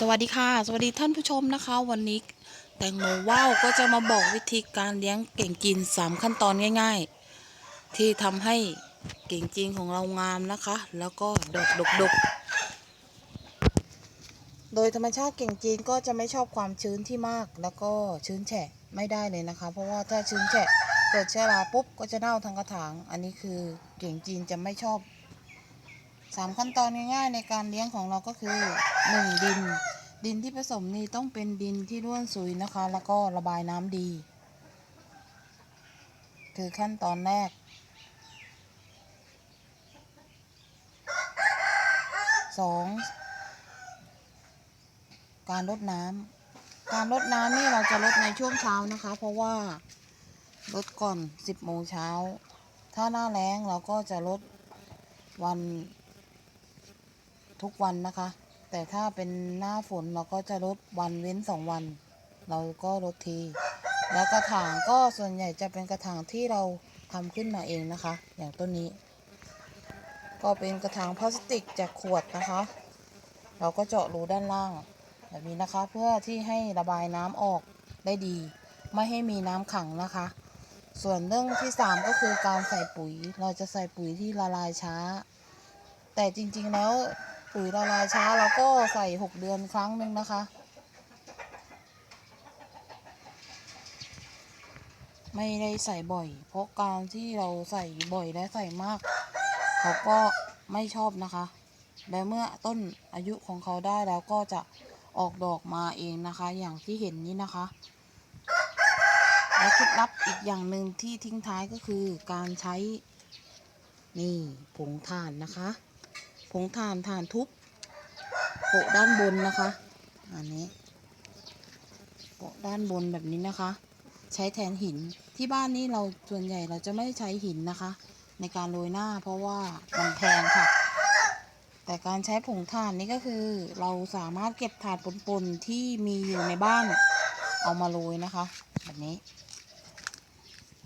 สวัสดีค่ะ สวัสดีท่านผู้ชมนะคะ วันนี้แตงโมว่าวก็จะมาบอกวิธีการเลี้ยงเก่งจีนสามขั้นตอนง่าย ๆ ที่ทำให้เก่งจีนของเรางามนะคะ แล้วก็ดอกดกดกโดยธรรมชาติเก่งจีนก็จะไม่ชอบความชื้นที่มาก แล้วก็ชื้นแฉะไม่ได้เลยนะคะ เพราะว่าถ้าชื้นแฉะเกิดเชื้อราปุ๊บก็จะเน่าทั้งกระถาง อันนี้คือเก่งจีนจะไม่ชอบ สามขั้นตอนง่ายๆในการเลี้ยงของเราก็คือหนึ่งดิน ดินที่ผสมนี่ต้องเป็นดินที่ร่วนซุยนะคะ แล้วก็ระบายน้ำดี คือขั้นตอนแรกสองการรดน้ำการรดน้ำนี่เราจะรดในช่วงเช้านะคะ เพราะว่ารดก่อน 10โมงเช้า ถ้าหน้าแล้งเราก็จะลดวัน ทุกวันนะคะ แต่ถ้าเป็นหน้าฝนเราก็จะลดวันเว้นสองวัน เราก็ลดที แล้วกระถางก็ส่วนใหญ่จะเป็นกระถางที่เราทำขึ้นมาเองนะคะ อย่างต้นนี้ ก็เป็นกระถางพลาสติกจากขวดนะคะ เราก็เจาะรูด้านล่างแบบนี้นะคะ เพื่อที่ให้ระบายน้ำออกได้ดี ไม่ให้มีน้ำขังนะคะ ส่วนเรื่องที่สามก็คือการใส่ปุ๋ย เราจะใส่ปุ๋ยที่ละลายช้า แต่จริงๆแล้ว ปุ๋ยละลายช้าเราก็ใส่หกเดือนครั้งหนึ่งนะคะ ไม่ได้ใส่บ่อย เพราะการที่เราใส่บ่อยและใส่มาก เขาก็ไม่ชอบนะคะ และเมื่อต้นอายุของเขาได้แล้วก็จะออกดอกมาเองนะคะ อย่างที่เห็นนี้นะคะและเคล็ดลับอีกอย่างหนึ่งที่ทิ้งท้ายก็คือการใช้นี่ผงถ่านนะคะ งถ่านถ่านทุบโปะด้านบนนะคะอันนี้โปะด้านบนแบบนี้นะคะ ใช้แทนหินที่บ้านนี้เราส่วนใหญ่เราจะไม่ใช้หินนะคะ ในการโรยหน้าเพราะว่ามันแพงค่ะ แต่การใช้ผงถ่านนี่ก็คือ เราสามารถเก็บถ่านปนๆที่มีอยู่ในบ้านเอามาโรยนะคะ แบบนี้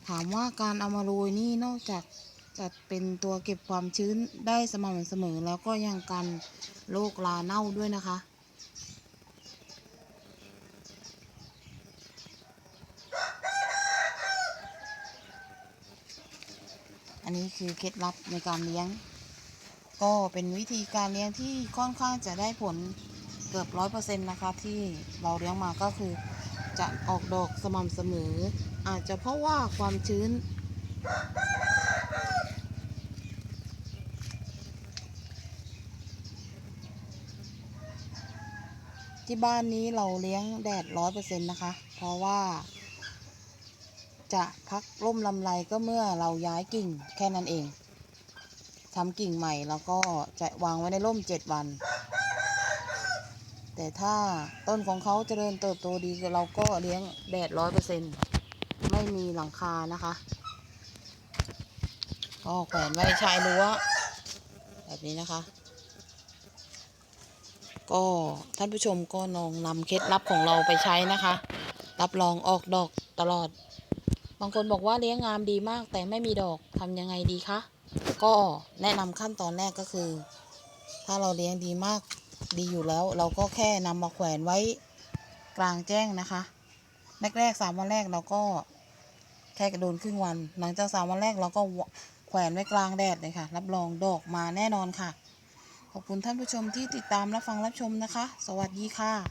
ถามว่าการเอามาโรยนี่นอกจาก จะเป็นตัวเก็บความชื้นได้สม่ำเสมอ แล้วก็ยังกันโรคลาเน่าด้วยนะคะ อันนี้คือเคล็ดลับในการเลี้ยง ก็เป็นวิธีการเลี้ยงที่ค่อนข้างจะได้ผลเกือบร้อยเปอร์เซ็นต์นะคะ ที่เราเลี้ยงมาก็คือจะออกดอกสม่ำเสมอ อาจจะเพราะว่าความชื้น ที่บ้านนี้เราเลี้ยงแดดร้อยเปอร์เซ็นต์นะคะ เพราะว่า จะพักร่มลำไรก็เมื่อเราย้ายกิ่งแค่นั้นเองทำกิ่งใหม่แล้วก็จะวางไว้ในร่มเจ็ดวัน แต่ถ้าต้นของเขาเจริญเติบโตดีเราก็เลี้ยงแดดร้อยเปอร์เซ็นต์ไม่มีหลังคานะคะก็แขวนไว้ชายรั้วแบบนี้นะคะ ก็ท่านผู้ชมก็ลองนำเคล็ดลับของเราไปใช้นะคะ รับรองออกดอกตลอด บางคนบอกว่าเลี้ยงงามดีมาก แต่ไม่มีดอกทำยังไงดีคะก็แนะนำขั้นตอนแรกก็คือ ถ้าเราเลี้ยงดีมากดีอยู่แล้ว เราก็แค่นำมาแขวนไว้กลางแจ้งนะคะแรกๆสามวันแรกเราก็แค่กระโดนครึ่งวัน หลังจากสามวันแรกเราก็แขวนไว้กลางแดดเลยค่ะ รับรองดอกมาแน่นอนค่ะ ขอบคุณท่านผู้ชมที่ติดตามและฟังรับชมนะคะ สวัสดีค่ะ